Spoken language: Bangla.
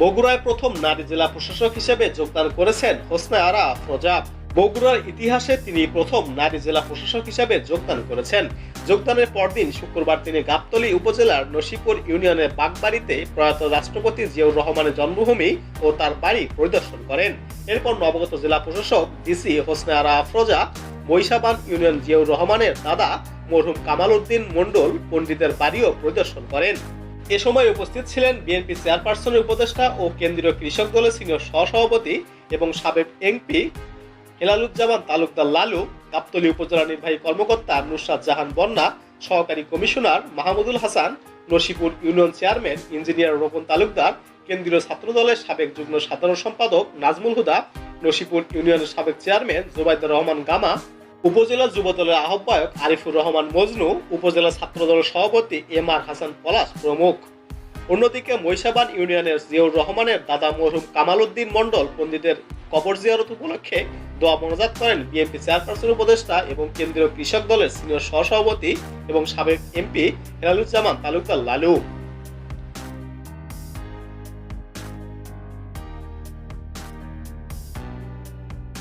বগুড়ায় প্রথম নারী জেলা প্রশাসক হিসেবে যোগদান করেছেন হোসনে আরা আফরোজা বগুড়ার ইতিহাসে তিনি প্রথম নারী জেলা প্রশাসক হিসেবে যোগদান করেছেন। যোগদানের পরদিন শুক্রবার তিনি গাবতলী উপজেলার নসিপুর ইউনিয়নের বাগবাড়িতে প্রয়াত রাষ্ট্রপতি জিয়াউর রহমানের জন্মভূমি ও তার বাড়ি পরিদর্শন করেন। এরপর নবগত জেলা প্রশাসক ডিসি হোসনে আরা আফরোজা মহিষাবান ইউনিয়ন জিয়াউর রহমানের দাদা মরহুম কামাল উদ্দিন মণ্ডল পণ্ডিতের বাড়িও পরিদর্শন করেন। এ সময় উপস্থিত ছিলেন বিএনপি চেয়ারপারসনের উপদেষ্টা ও কেন্দ্রীয় কৃষক দলের সিনিয়র সহসভাপতি এবং সাবেক এমপি হেলালুজ্জামান তালুকদার লালু, গাবতলী উপজেলা নির্বাহী কর্মকর্তা নুসরাত জাহান বন্যা সহকারী commissioner Mahmudul Hasan, Nasipur union chairman engineer Ropon Talukdar, কেন্দ্রীয় ছাত্রদলের সাবেক যুগ্ম সাধারণ সম্পাদক নাজমুল হুদা, নসিপুর ইউনিয়নের সাবেক চেয়ারম্যান জুবাইদুর রহমান গামা উপজেলা যুবদলের আহ্বায়ক আরিফুর রহমান মজনু, উপজেলা ছাত্রদলের সভাপতি এম আর হাসান পলাশ প্রমুখ। অন্যদিকে মহিষাবান ইউনিয়নের জিয়াউর রহমানের দাদা মরহুম কামাল উদ্দিন মণ্ডল পণ্ডিতের কবর জিয়ারত উপলক্ষে দোয়া মনোজাত করেন বিএনপি চেয়ারপারসন উপদেষ্টা এবং কেন্দ্রীয় কৃষক দলের সিনিয়র সহসভাপতি এবং সাবেক এমপি হেলালুজ্জামান তালুকদার লালু।